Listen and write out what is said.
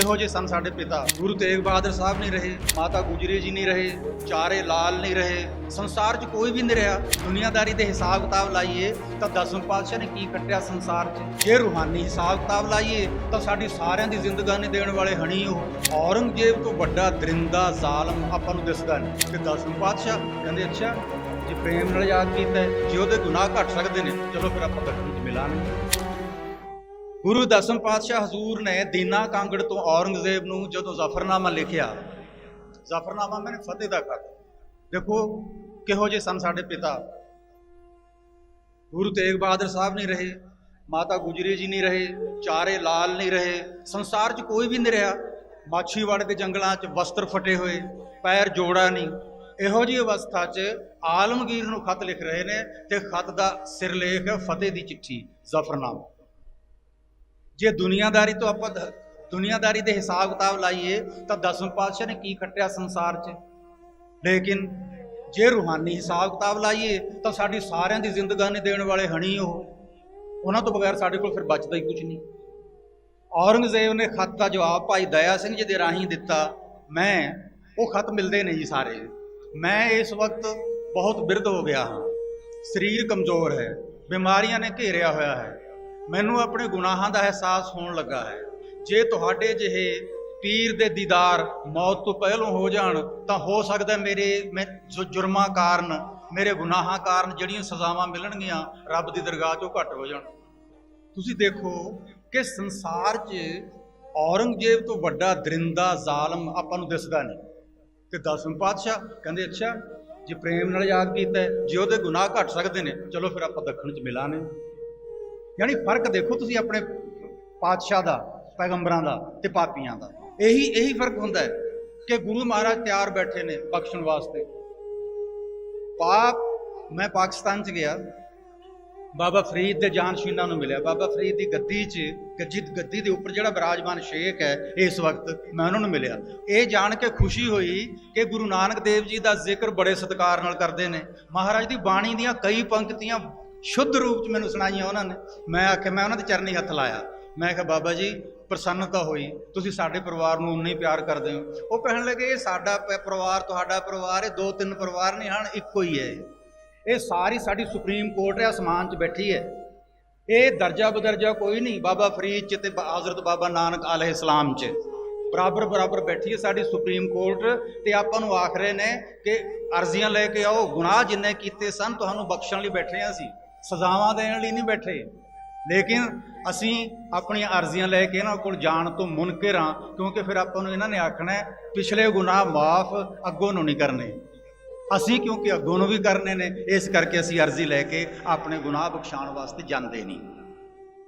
ਕਿਹੋ ਜਿਹੇ ਸਨ ਸਾਡੇ ਪਿਤਾ? ਗੁਰੂ ਤੇਗ ਬਹਾਦਰ ਸਾਹਿਬ ਨਹੀਂ ਰਹੇ, ਮਾਤਾ ਗੁਜਰੀ ਜੀ ਨਹੀਂ ਰਹੇ, ਚਾਰੇ ਲਾਲ ਨਹੀਂ ਰਹੇ, ਸੰਸਾਰ 'ਚ ਕੋਈ ਵੀ ਨਹੀਂ ਰਿਹਾ। ਦੁਨੀਆਦਾਰੀ ਦੇ ਹਿਸਾਬ ਕਿਤਾਬ ਲਾਈਏ ਤਾਂ ਦਸਮ ਪਾਤਸ਼ਾਹ ਨੇ ਕੀ ਕੱਟਿਆ ਸੰਸਾਰ 'ਚ? ਜੇ ਰੂਹਾਨੀ ਹਿਸਾਬ ਕਿਤਾਬ ਲਾਈਏ ਤਾਂ ਸਾਡੀ ਸਾਰਿਆਂ ਦੀ ਜ਼ਿੰਦਗਾਨੀ ਦੇਣ ਵਾਲੇ ਹਣੀ ਉਹ। ਔਰੰਗਜ਼ੇਬ ਤੋਂ ਵੱਡਾ ਦਰਿੰਦਾ ਜ਼ਾਲਮ ਆਪਾਂ ਨੂੰ ਦਿਸਦਾ ਨਹੀਂ। ਤੇ ਦਸਮ ਪਾਤਸ਼ਾਹ ਕਹਿੰਦੇ, ਅੱਛਾ, ਜੇ ਪ੍ਰੇਮ ਨਾਲ ਯਾਦ ਕੀਤਾ ਜੇ ਉਹਦੇ ਗੁਨਾਹ ਘਟ ਸਕਦੇ ਨੇ, ਚਲੋ ਫਿਰ ਆਪਾਂ ਦੱਖਣ 'ਚ ਮਿਲਾਂਗੇ। ਗੁਰੂ ਦਸਮ ਪਾਤਸ਼ਾਹ ਹਜ਼ੂਰ ਨੇ ਦੀਨਾ ਕਾਂਗੜ ਤੋਂ ਔਰੰਗਜ਼ੇਬ ਨੂੰ ਜਦੋਂ ਜ਼ਫਰਨਾਮਾ ਲਿਖਿਆ, ਜ਼ਫਰਨਾਮਾ ਮੈਨੇ ਫਤਿਹ ਦਾ ਖਤ ਦੇਖੋ, ਕਿਹੋ ਜਿਹੇ ਸਨ ਸਾਡੇ ਪਿਤਾ। ਗੁਰੂ ਤੇਗ ਬਹਾਦਰ ਸਾਹਿਬ ਨਹੀਂ ਰਹੇ, ਮਾਤਾ ਗੁਜਰੀ ਜੀ ਨਹੀਂ ਰਹੇ, ਚਾਰੇ ਲਾਲ ਨਹੀਂ ਰਹੇ, ਸੰਸਾਰ 'ਚ ਕੋਈ ਵੀ ਨਹੀਂ ਰਿਹਾ। ਮਾਛੀਵਾੜੇ ਦੇ ਜੰਗਲਾਂ 'ਚ ਵਸਤਰ ਫਟੇ ਹੋਏ, ਪੈਰ ਜੋੜਾ ਨਹੀਂ। ਇਹੋ ਜਿਹੀ ਅਵਸਥਾ 'ਚ ਆਲਮਗੀਰ ਨੂੰ ਖਤ ਲਿਖ ਰਹੇ ਨੇ ਤੇ ਖਤ ਦਾ ਸਿਰਲੇਖ ਫਤਿਹ ਦੀ ਚਿੱਠੀ, ਜ਼ਫਰਨਾਮਾ। ਜੇ ਦੁਨੀਆਦਾਰੀ ਤੋਂ ਆਪਾਂ ਦ- ਦੁਨੀਆਦਾਰੀ ਦੇ ਹਿਸਾਬ ਕਿਤਾਬ ਲਾਈਏ, ਤਾਂ ਦਸਵੇਂ ਪਾਤਸ਼ਾਹ ਨੇ ਕੀ ਖੱਟਿਆ ਸੰਸਾਰ 'ਚ? ਲੇਕਿਨ ਜੇ ਰੂਹਾਨੀ ਹਿਸਾਬ ਕਿਤਾਬ ਲਾਈਏ, ਤਾਂ ਸਾਡੀ ਸਾਰਿਆਂ ਦੀ ਜ਼ਿੰਦਗਾਨੀ ਦੇਣ ਵਾਲੇ ਹਣੀ ਉਹ। ਉਹਨਾਂ ਤੋਂ ਬਗੈਰ ਸਾਡੇ ਕੋਲ ਫਿਰ ਬਚਦਾ ਹੀ ਕੁਝ ਨਹੀਂ। ਔਰੰਗਜ਼ੇਬ ਨੇ ਖੱਤ ਦਾ ਜਵਾਬ ਭਾਈ ਦਇਆ ਸਿੰਘ ਜੀ ਦੇ ਰਾਹੀਂ ਦਿੱਤਾ, ਮੈਂ, ਉਹ ਖੱਤ ਮਿਲਦੇ ਨਹੀਂ ਸਾਰੇ। ਮੈਂ ਇਸ ਵਕਤ ਬਹੁਤ ਬਿਰਧ ਹੋ ਗਿਆ ਹਾਂ। ਸਰੀਰ ਕਮਜ਼ੋਰ ਹੈ, ਬਿਮਾਰੀਆਂ ਨੇ ਘੇਰਿਆ ਹੋਇਆ ਹੈ। ਮੈਨੂੰ ਆਪਣੇ ਗੁਨਾਹਾਂ ਦਾ ਅਹਿਸਾਸ ਹੋਣ ਲੱਗਾ ਹੈ। ਜੇ ਤੁਹਾਡੇ ਜਿਹੇ ਪੀਰ ਦੇ ਦੀਦਾਰ ਮੌਤ ਤੋਂ ਪਹਿਲਾਂ ਹੋ ਜਾਣ, ਤਾਂ ਹੋ ਸਕਦਾ ਮੇਰੇ ਮੈਂ ਜੁਰਮਾਂ ਕਾਰਨ, ਮੇਰੇ ਗੁਨਾਹਾਂ ਕਾਰਨ ਜਿਹੜੀਆਂ ਸਜ਼ਾਵਾਂ ਮਿਲਣਗੀਆਂ, ਰੱਬ ਦੀ ਦਰਗਾਹ 'ਚੋਂ ਘੱਟ ਹੋ ਜਾਣ। ਤੁਸੀਂ ਦੇਖੋ ਕਿ ਸੰਸਾਰ 'ਚ ਔਰੰਗਜ਼ੇਬ ਤੋਂ ਵੱਡਾ ਦਰਿੰਦਾ ਜ਼ਾਲਮ ਆਪਾਂ ਨੂੰ ਦਿਸਦਾ ਨਹੀਂ। ਤੇ ਦਸਮ ਪਾਤਸ਼ਾਹ ਕਹਿੰਦੇ, ਅੱਛਾ, ਜੇ ਪ੍ਰੇਮ ਨਾਲ ਯਾਦ ਕੀਤਾ ਜੇ ਉਹਦੇ ਗੁਨਾਹ ਘਟ ਸਕਦੇ ਨੇ, ਚਲੋ ਫਿਰ ਆਪਾਂ ਦੱਖਣ 'ਚ ਮਿਲਾਂਗੇ। ਯਾਨੀ ਫ਼ਰਕ ਦੇਖੋ ਤੁਸੀਂ ਆਪਣੇ ਪਾਤਸ਼ਾਹ ਦਾ, ਪੈਗੰਬਰਾਂ ਦਾ ਤੇ ਪਾਪੀਆਂ ਦਾ। ਇਹੀ ਇਹੀ ਫ਼ਰਕ ਹੁੰਦਾ ਹੈ ਕਿ ਗੁਰੂ ਮਹਾਰਾਜ ਤਿਆਰ ਬੈਠੇ ਨੇ ਬਖਸ਼ਣ ਵਾਸਤੇ। ਪਾਪ, ਮੈਂ ਪਾਕਿਸਤਾਨ 'ਚ ਗਿਆ। ਬਾਬਾ ਫਰੀਦ ਦੇ ਜਾਨਸ਼ੀਨਾਂ ਨੂੰ ਮਿਲਿਆ। ਬਾਬਾ ਫਰੀਦ ਦੀ ਗੱਦੀ 'ਚ, ਗੱਜੀ, ਗੱਦੀ ਦੇ ਉੱਪਰ ਜਿਹੜਾ ਵਿਰਾਜਮਾਨ ਸ਼ੇਖ ਹੈ, ਇਸ ਵਕਤ ਮੈਂ ਉਹਨਾਂ ਨੂੰ ਮਿਲਿਆ। ਇਹ ਜਾਣ ਕੇ ਖੁਸ਼ੀ ਹੋਈ ਕਿ ਗੁਰੂ ਨਾਨਕ ਦੇਵ ਜੀ ਦਾ ਜ਼ਿਕਰ ਬੜੇ ਸਤਿਕਾਰ ਨਾਲ ਕਰਦੇ ਨੇ। ਮਹਾਰਾਜ ਦੀ ਬਾਣੀ ਦੀਆਂ ਕਈ ਪੰਕਤੀਆਂ ਸ਼ੁੱਧ ਰੂਪ 'ਚ ਮੈਨੂੰ ਸੁਣਾਈਆਂ ਉਹਨਾਂ ਨੇ। ਮੈਂ ਆਖਿਆ ਮੈਂ ਉਹਨਾਂ ਦੇ ਚਰਨੀ ਹੱਥ ਲਾਇਆ। ਮੈਂ ਕਿਹਾ, ਬਾਬਾ ਜੀ, ਪ੍ਰਸੰਨਤਾ ਹੋਈ। ਤੁਸੀਂ ਸਾਡੇ ਪਰਿਵਾਰ ਨੂੰ ਉਨਾ ਹੀ ਪਿਆਰ ਕਰਦੇ ਹੋ। ਉਹ ਕਹਿਣ ਲੱਗੇ, ਇਹ ਸਾਡਾ ਪ- ਪਰਿਵਾਰ, ਤੁਹਾਡਾ ਪਰਿਵਾਰ, ਇਹ ਦੋ ਤਿੰਨ ਪਰਿਵਾਰ ਨਹੀਂ ਹਨ, ਇੱਕੋ ਹੀ ਹੈ ਇਹ। ਸਾਰੀ ਸਾਡੀ ਸੁਪਰੀਮ ਕੋਰਟ ਹੈ ਅਸਮਾਨ 'ਚ ਬੈਠੀ ਹੈ। ਇਹ ਦਰਜਾ ਬਦਰਜਾ ਕੋਈ ਨਹੀਂ। ਬਾਬਾ ਫਰੀਦ 'ਚ ਤੇ ਬਾ- ਹਜ਼ਰਤ ਬਾਬਾ ਨਾਨਕ ਆਲਹਿ ਇਸਲਾਮ 'ਚ। ਬਰਾਬਰ ਬਰਾਬਰ ਬੈਠੀ ਹੈ ਸਾਡੀ ਸੁਪਰੀਮ ਕੋਰਟ ਤੇ ਆਪਾਂ ਨੂੰ ਆਖ ਰਹੇ ਨੇ ਕਿ ਅਰਜ਼ੀਆਂ ਲੈ ਕੇ ਆਓ। ਗੁਨਾਹ ਜਿੰਨੇ ਕੀਤੇ ਸਨ, ਤੁਹਾਨੂੰ ਬਖਸ਼ਣ ਲਈ ਬੈਠੇ ਹਾਂ ਅਸੀਂ। ਸਜ਼ਾਵਾਂ ਦੇਣ ਲਈ ਨਹੀਂ ਬੈਠੇ। ਲੇਕਿਨ ਅਸੀਂ ਆਪਣੀਆਂ ਅਰਜ਼ੀਆਂ ਲੈ ਕੇ ਇਹਨਾਂ ਕੋਲ ਜਾਣ ਤੋਂ ਮੁਨਕਰ ਹਾਂ, ਕਿਉਂਕਿ ਫਿਰ ਆਪਾਂ ਨੂੰ ਇਹਨਾਂ ਨੇ ਆਖਣਾ ਪਿਛਲੇ ਗੁਨਾਹ ਮਾਫ ਅੱਗੋਂ ਨੂੰ ਨਹੀਂ ਕਰਨੇ। ਅਸੀਂ ਕਿਉਂਕਿ ਅੱਗੋਂ ਨੂੰ ਵੀ ਕਰਨੇ ਨੇ, ਇਸ ਕਰਕੇ ਅਸੀਂ ਅਰਜ਼ੀ ਲੈ ਕੇ ਆਪਣੇ ਗੁਨਾਹ ਬਖਸ਼ਾਉਣ ਵਾਸਤੇ ਜਾਂਦੇ ਨਹੀਂ।